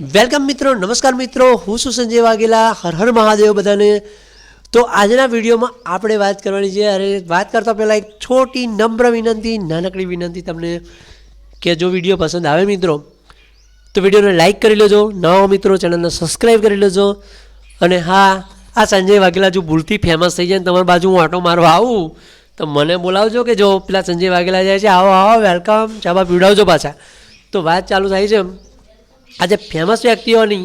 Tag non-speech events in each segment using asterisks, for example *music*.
Welcome મિત્રો, નમસ્કાર મિત્રો. હું છું સંજય વાઘેલા. હર હર મહાદેવ બધાને. તો આજના વિડીયોમાં આપણે વાત કરવાની છે. અરે, વાત કરતા પહેલાં એક છોટી, નમ્ર વિનંતી, નાનકડી વિનંતી તમને કે જો વીડિયો પસંદ આવે મિત્રો, તો વિડીયોને લાઇક કરી લેજો. નવા મિત્રો ચેનલને સબસ્ક્રાઈબ કરી લેજો. અને હા, આ સંજય વાઘેલા જો ભૂલથી ફેમસ થઈ જાય ને તમારી બાજુ હું આંટો મારવા આવું, તો મને બોલાવજો કે જો પેલા સંજય વાઘેલા જાય છે. આવો આવો, વેલકમ. ચાબા પીવડાવજો પાછા. તો વાત ચાલુ થાય છે આજે ફેમસ વ્યક્તિઓની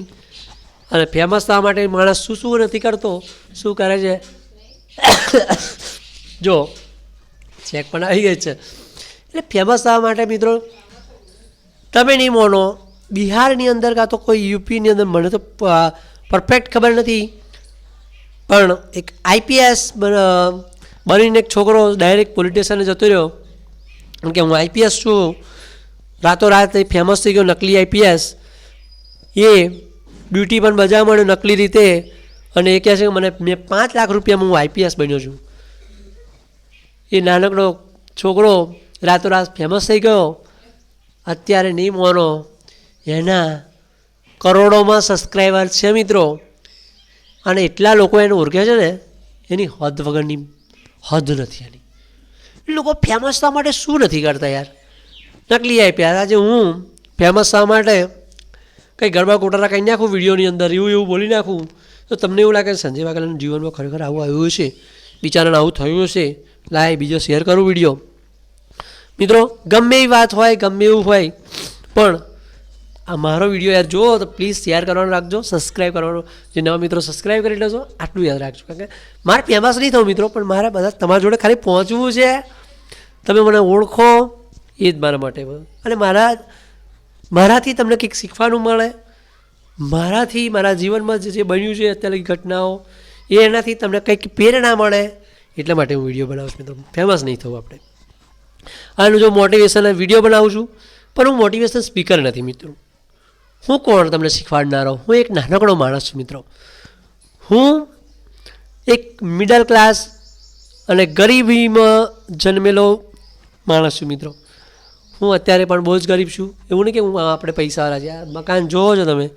અને ફેમસ થવા માટે માણસ શું શું નથી કરતો, શું કરે છે? જો ચેક પણ આવી ગઈ છે. એટલે ફેમસ થવા માટે મિત્રો, તમે નહીં માનો, બિહારની અંદર કાં તો કોઈ યુપીની અંદર મને તો પરફેક્ટ ખબર નથી. પણ એક આઈપીએસ બનીને એક છોકરો ડાયરેક્ટ પોલીસ સ્ટેશને જતો રહ્યો. કે હું આઈપીએસ છું. રાતોરાત ફેમસ થઈ ગયો નકલી આઈપીએસ એ ડ્યુટી પણ બજાવવા માંડ્યો નકલી રીતે અને એ કહે છે કે મને મેં પાંચ લાખ રૂપિયામાં હું આઈપીએસ બન્યો છું. એ નાનકડો છોકરો રાતોરાત ફેમસ થઈ ગયો. અત્યારે નહીં મોનો. એના કરોડોમાં સબસ્ક્રાઈબર છે મિત્રો. અને એટલા લોકો એને ઓળખે છે ને, એની હદ વગરની હદ નથી એની. લોકો ફેમસ થવા માટે શું નથી કરતા યાર? નકલી આપ્યા આજે હું ફેમસ થવા માટે કંઈ ગરબા કોટારા કંઈ નાખું વિડીયોની અંદર, એવું એવું બોલી નાખું. તો તમને એવું લાગે સંજય વાઘેલાના જીવનમાં ખરેખર આવું આવ્યું હશે? બિચારાને આવું થયું હશે? લાય, બીજો શેર કરું વીડિયો. મિત્રો, ગમે એવી વાત હોય, ગમે એવું હોય, પણ આ મારો વીડિયો યાર જુઓ, તો પ્લીઝ શેર કરવાનો રાખજો સબસ્ક્રાઈબ કરવાનો. જે નવા મિત્રો સબસ્ક્રાઈબ કરી લેજો, આટલું યાદ રાખજો, કારણ કે મારે ફેમસ નહીં થવું મિત્રો, પણ મારે બધા તમારા જોડે ખાલી પહોંચવું છે. તમે મને ઓળખો, એ જ મારા માટે. અને મારા મારાથી તમને કંઈક શીખવાનું મળે? મારાથી, મારા જીવનમાં જે બન્યું છે અત્યારે ઘટનાઓ, એ એનાથી તમને કંઈક પ્રેરણા મળે? એટલા માટે હું વીડિયો બનાવું છું. મિત્રો ફેમસ નહીં થવું આપણે. આનું જો મોટિવેશન વીડિયો બનાવું છું, પણ હું મોટિવેશન સ્પીકર નથી, મિત્રો. હું કોણ તમને શીખવાડનારો? હું એક નાનકડો માણસ છું, મિત્રો. હું એક મિડલ ક્લાસ અને ગરીબીમાં જન્મેલો માણસ છું, મિત્રો. હું અત્યારે પણ બહુ જ ગરીબ છું. એવું નહીં કે હું આપણે પૈસાવાળા છે મકાન જોવો છો તમે.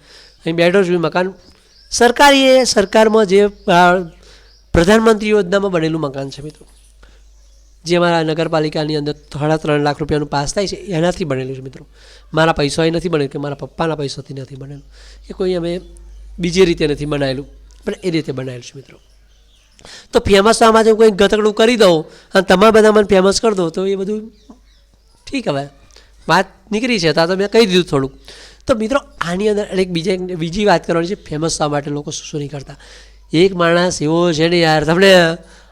અહીં બેઠો છું, એ મકાન. સરકારી સરકારમાં જે પ્રધાનમંત્રી યોજનામાં બનેલું મકાન છે મિત્રો. જે અમારા નગરપાલિકાની અંદર સાડા ત્રણ લાખ રૂપિયાનું પાસ થાય છે, એનાથી બનેલું છે મિત્રો. મારા પૈસાએ નથી બનેલું, કે મારા પપ્પાના પૈસાથી નથી બનેલું, કે કોઈ અમે બીજી રીતે નથી બનાવેલું, પણ એ રીતે બનાવેલું છે મિત્રો. તો ફેમસ આમાં જો કોઈ ગતકડું કરી દઉં, અને તમારા બધા મને ફેમસ કરી દો તો એ બધું ઠીક હવે. વાત નીકળી છે, તો મેં કહી દીધું થોડુંક. તો મિત્રો, આની અંદર એક બીજા બીજી વાત કરવાની છે ફેમસ થવા માટે લોકો શું શું નહીં કરતા. એક માણસ એવો છે ને યાર, તમને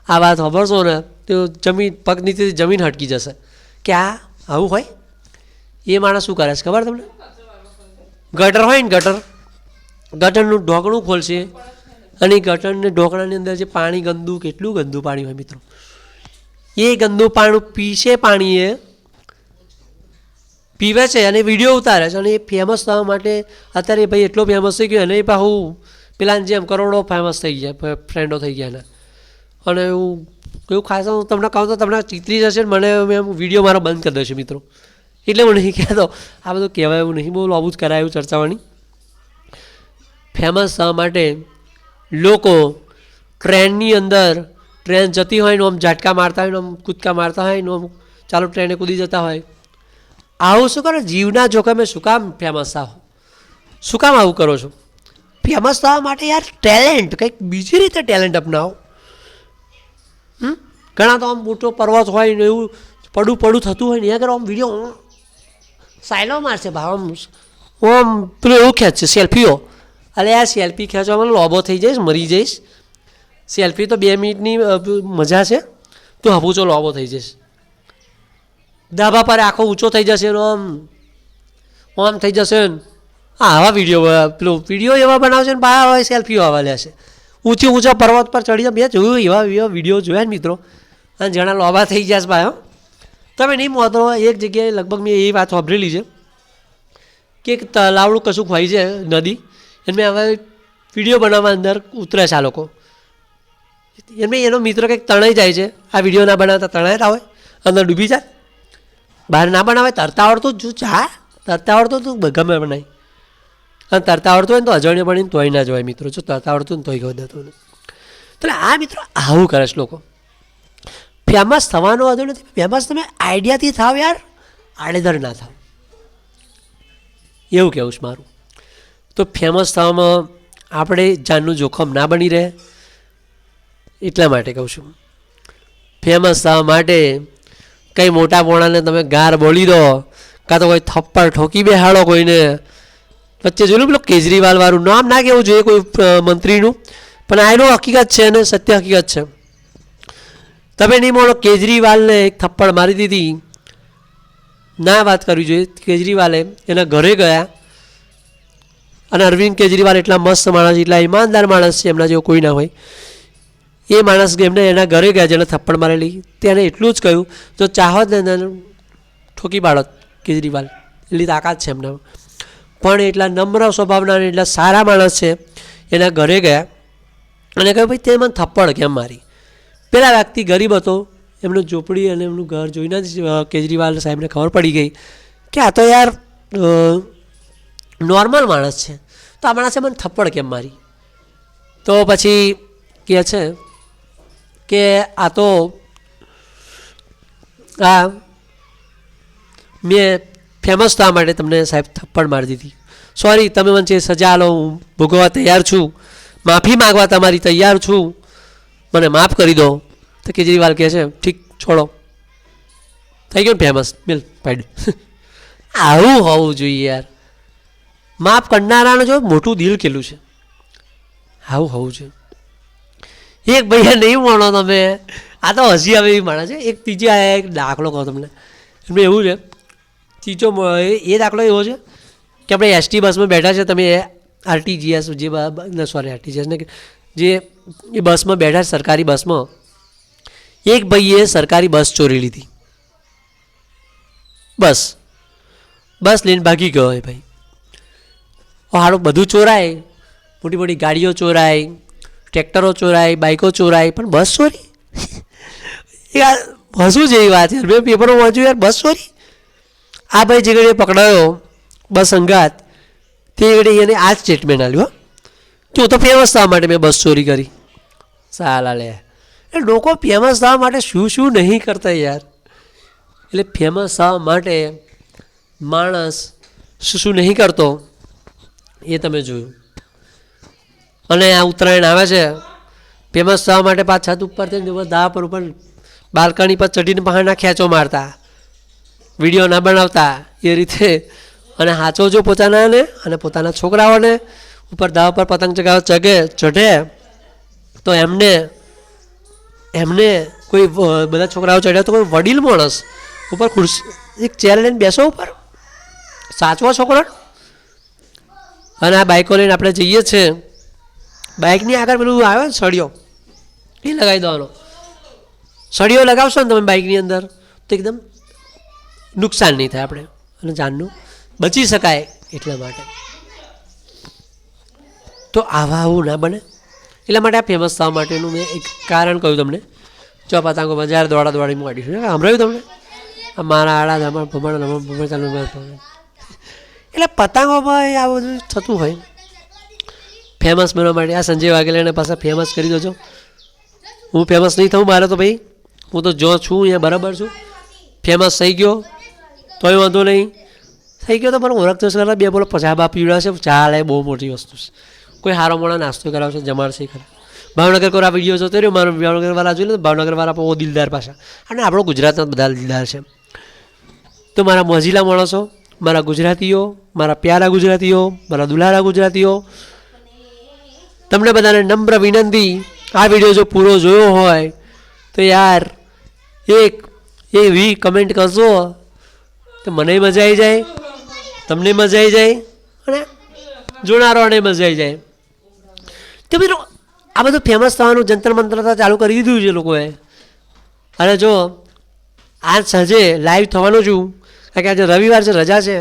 આ વાત સાંભળશો ને, તો જમીન પગ નીચેથી જમીન હટકી જશે. કે આ આવું હોય? એ માણસ શું કરે છે, ખબર તમને? ગટર હોય ને ગટર, ગટરનું ઢોકણું ખોલશે. અને ગટરને ઢોકણાની અંદર જે પાણી ગંદુ, કેટલું ગંદુ પાણી હોય મિત્રો? એ ગંદુ પાણી પીશે પાણી એ પીવે છે અને વીડિયો ઉતારે છે અને એ ફેમસ થવા માટે અત્યારે ભાઈ એટલો ફેમસ થઈ ગયો અને એ પાછું પેલાની જેમ કરોડો ફેમસ થઈ ગયા ફ્રેન્ડો થઈ ગયા એના. અને એવું એવું ખાસ હું તમને કહું તો તમને ચિતરી જશે ને મને એમ વીડિયો મારો બંધ કરી દેશે મિત્રો. એટલે હું નહીં કહેતો. આ બધું કહેવાય એવું નહીં, બહુ આવું જ કરાયું ચર્ચાવાની. ફેમસ થવા માટે લોકો ટ્રેનની અંદર ટ્રેન જતી હોય ને આમ ઝાટકા મારતા હોય ને આમ કૂદકા મારતા હોય ને આમ ચાલો ટ્રેને કૂદી જતા હોય. આવું શું કરો? જીવના જોખમે શું કામ ફેમસ થાવ શું કામ આવું કરો છો? ફેમસ થવા માટે યાર ટેલેન્ટ કંઈક બીજી રીતે ટેલેન્ટ અપનાવો. ઘણા તો આમ મોટો પર્વત હોય ને એવું પડું પડું થતું હોય ને આગળ આમ વીડિયો સાયલો મારશે, ભાવ આમ આમ પેલું એવું ખેંચશે સેલ્ફીઓ અરે યાર સેલ્ફી ખેંચવામાં લોબો થઈ જઈશ, મરી જઈશ. સેલ્ફી તો બે મિનિટની મજા છે. તો હબુચો લોબો થઈ જઈશ. ધાબા પર આખો ઊંચો થઈ જશે આમ આમ થઈ જશે ને. હા, આવા વીડિયો પેલું વીડિયો એવા બનાવશે ને બહાર હવે સેલ્ફીઓ આવા લેશે. ઊંચી ઊંચા પર્વત પર ચડી જાય મેં જોયું એવા એવા વીડિયો જોયા ને મિત્રો. અને જણા લોબા થઈ ગયા છે, ભાઈ તમે નહીં મોતો એક જગ્યાએ લગભગ મેં એ વાત સાંભળેલી છે કે એક તલાવડું કશુંક હોય છે નદી. એમને હવે વીડિયો બનાવવા અંદર ઉતરે છે આ લોકો. એમને એનો મિત્ર કંઈક તણાઈ જાય છે. આ વીડિયો ના બનાવતા તણાયેલા હોય. અંદર ડૂબી જાય. બહાર ના બનાવે, તરતા આવડતું જ જા તરતા આવડતું તું ગમે બનાવી અને તરતા આવડતું હોય ને તો અજાણ્યો બનીને તોય ના જવાય મિત્રો. જો તરતા આવડતું ને તોય ગયો દેતું એટલે આ મિત્રો આવું કરે છે લોકો. ફેમસ થવાનો વાંધો નથી, ફેમસ તમે આઈડિયાથી થાવ યાર આડેધર ના થાવ. એવું કહેવું છે મારું. તો ફેમસ થવામાં આપણે જાનનું જોખમ ના બની રહે. એટલા માટે કહું છું. ફેમસ થવા માટે કંઈ મોટા પોણાને તમે ગાર બોલી દો, કાં તો કોઈ થપ્પડ ઠોકી બેહાડો કોઈને. વચ્ચે જોયું પેલું કેજરીવાલ વાળું નામ ના કહેવું જોઈએ કોઈ મંત્રીનું? પણ આ એનો હકીકત છે અને સત્ય હકીકત છે. તમે નહીં માનો કેજરીવાલને એક થપ્પડ મારી દીધી. ના વાત કરવી જોઈએ. કેજરીવાલે એના ઘરે ગયા. અને અરવિંદ કેજરીવાલ એટલા મસ્ત માણસ, એટલા ઈમાનદાર માણસ છે, એમના જેવો કોઈ ના હોય. એ માણસ એમને એના ઘરે ગયા જેને થપ્પડ મારેલી. તેને એટલું જ કહ્યું, જો ચાહો ને ઠોકી પાડત કેજરીવાલ. એટલી તાકાત છે એમના. પણ એટલા નમ્ર સ્વભાવના એટલા સારા માણસ છે, એના ઘરે ગયા અને કહ્યું, ભાઈ, તે મને થપ્પડ કેમ મારી? પેલા વ્યક્તિ ગરીબ હતો, એમનું ઝૂંપડી અને એમનું ઘર જોઈને જ કેજરીવાલ સાહેબને ખબર પડી ગઈ કે આ તો યાર નોર્મલ માણસ છે. તો આ માણસે મને થપ્પડ કેમ મારી? તો પછી કહે છે કે આ તો આ મેં ફેમસ થવા માટે તમને સાહેબ થપ્પડ મારી દીધી. સોરી તમે મને જે સજા લો, હું ભોગવવા તૈયાર છું. માફી માગવા તમારી તૈયાર છું. મને માફ કરી દો. તો કેજરીવાલ કહે છે, ઠીક, છોડો. થઈ ગયું ફેમસ મિલ પેડ *laughs* આવું હોવું જોઈએ યાર. માફ કરનારાનું જો મોટું દિલ કેલું છે. આવું હોવું જોઈએ. એક ભાઈએ નહીં માણો તમે. આ તો હસી આવે એવી માણસ છે. એક ત્રીજી આ એક દાખલો કહો તમને. એમાં એવું છે. ત્રીજો એ દાખલો એવો છે કે આપણે એસટી બસમાં બેઠા છે, તમે આરટીજીએસ જે સોરી આરટીજીએસ ને જે એ બસમાં બેઠા છે, સરકારી બસમાં, એક ભાઈએ સરકારી બસ ચોરી લીધી. બસ. બસ લઈને ભાગી ગયો એ ભાઈ. હારું બધું ચોરાય. મોટી મોટી ગાડીઓ ચોરાય. ટ્રેક્ટરો ચોરાય બાઇકો ચોરાય, પણ બસ ચોરી? યાર, હસવું જેવી વાત યાર મેં પેપરો વાંચ્યું, યાર, બસ ચોરી? આ ભાઈ જે ઘડીએ પકડાયો બસ અંગાત તે ઘડી એને આ જ સ્ટેટમેન્ટ આપ્યું કે હું તો ફેમસ થવા માટે મેં બસ ચોરી કરી. સાલા લે. એ લોકો ફેમસ થવા માટે શું શું નહીં કરતા યાર. એટલે ફેમસ થવા માટે માણસ શું શું નહીં કરતો, એ તમે જોયું. અને આ ઉત્તરાયણ આવે છે ફેમસ થવા માટે પાછા છત ઉપરથી ને દા પર ઉપર બાલ્કની પર ચઢીને બહારના ખેંચો મારતા વીડિયો ના બનાવતા, એ રીતે. અને હાચો જો પોતાનાને અને પોતાના છોકરાઓને ઉપર દાવ પર પતંગ ચગાવવા ચગે, ચઢે, તો એમને એમને કોઈ બધા છોકરાઓ ચડ્યા તો કોઈ વડીલ માણસ ઉપર ખુરશી, એક ચેર લઈને બેસો ઉપર. સાચવો છોકરો અને આ બાઇકો લઈને આપણે જઈએ છીએ. બાઇકની આગળ પેલું આવે ને સળિયો, એ લગાવી દેવાનો. સળિયો લગાવશો ને તમે બાઇકની અંદર, તો એકદમ નુકસાન નહીં થાય આપણે અને જાનનું બચી શકાય એટલા માટે. તો આવા આવું ના બને. એટલા માટે આ ફેમસ થવા માટેનું મેં એક કારણ કહ્યું તમને. જો પતંગો બજાર દોડા દોડી મોડી છે. સાંભળ્યું તમને? આ મારા આડા ધમણ ભમણ ધમણ ભમણ ચાલુ. એટલે પતંગોમાં આ બધું થતું હોય ફેમસ બનવા માટે. આ સંજય વાઘેલાને પાછા ફેમસ કરી દેજો. હું ફેમસ નહીં થઉં, મારે તો ભાઈ, હું તો જો છું, અહીંયા બરાબર છું. ફેમસ થઈ ગયો, તોય વાંધો નહીં. થઈ ગયો તો પણ ઓળખતો છે બે બોલો બાપ છે, ચાલ ચાલે બહુ મોટી વસ્તુ છે. કોઈ સારો મોડા નાસ્તો કરાવશે જમાડશે ખરા. ભાવનગર આ વીડિયો જોતો રહ્યો, મારો ભાવનગરવાળા જોઈ લે તો ભાવનગર વાળા બહુ દિલદાર પાછા. અને આપણો ગુજરાતના બધા દિલદાર છે. તો મારા મોજીલા માણસો, મારા ગુજરાતીઓ, મારા પ્યારા ગુજરાતીઓ, મારા દુલારા ગુજરાતીઓ તમને બધાને નમ્ર વિનંતી, આ વીડિયો જો પૂરો જોયો હોય, તો યાર, એક એવી કમેન્ટ કરશો, તો મને મજા આવી જાય, તમને મજા આવી જાય, અને જોનારોને મજા આવી જાય. તો મિત્રો, આ બધું ફેમસ થવાનું જંતર મંત્રતા ચાલુ કરી દીધું છે લોકોએ. અને જો, આજ સાંજે લાઈવ થવાનું છું, કારણ કે આજે રવિવાર છે, રજા છે,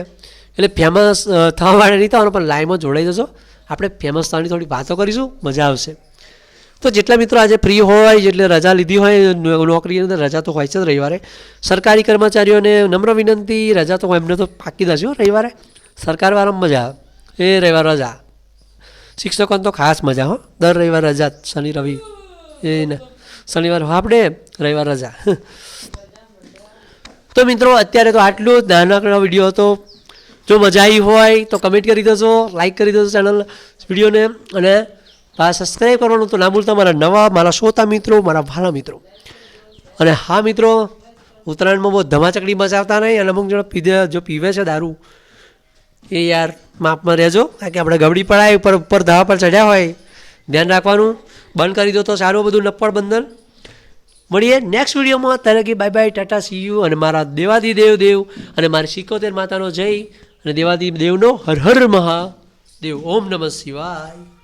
એટલે ફેમસ થવા માટે નહીં થવાનું, પણ લાઈવમાં જોડાઈ જશો. આપણે ફેમસ સ્થળની થોડી વાતો કરીશું, મજા આવશે. તો જેટલા મિત્રો આજે ફ્રી હોય, જેટલે રજા લીધી હોય નોકરીની અંદર રજા તો હોય છે રવિવારે. સરકારી કર્મચારીઓને નમ્ર વિનંતી, રજા તો એમને તો પાકી દશે રવિવારે. સરકારવાળામાં મજા એ રવિવાર રજા. શિક્ષકોને તો ખાસ મજા હો. દર રવિવાર રજા, શનિ, રવિ. એ ને. શનિવાર, આપણે રવિવાર રજા. તો મિત્રો, અત્યારે તો આટલું જ. નાનકડો વીડિયો હતો. જો મજા આવી હોય તો કમેન્ટ કરી દેજો લાઇક કરી દેજો ચેનલ વિડીયોને અને આ સબસ્ક્રાઈબ કરવાનું તો ના ભૂલતા મારા નવા, મારા શ્રોતા મિત્રો, મારા ભાલા મિત્રો. અને હા મિત્રો, ઉત્તરાયણમાં બહુ ધમાચકડી મચાવતા નહીં, અને અમુક જણા પીધે, જો પીવે છે દારૂ, એ યાર માપમાં રહેજો, કારણ કે આપણે ગબડી પડાય, ઉપર ઉપર ધાવા પર ચડ્યા હોય. ધ્યાન રાખવાનું. બંધ કરી દો તો સારું, બધું નપ્પડ બંધન. મળીએ નેક્સ્ટ વિડીયોમાં. ત્યારે કે bye bye tata see you અને મારા દેવાદી દેવ દેવ, અને મારી સિકોતેર માતાનો જય. અને દેવાદી દેવનો હર હર મહાદેવ. ઓમ નમઃ શિવાય.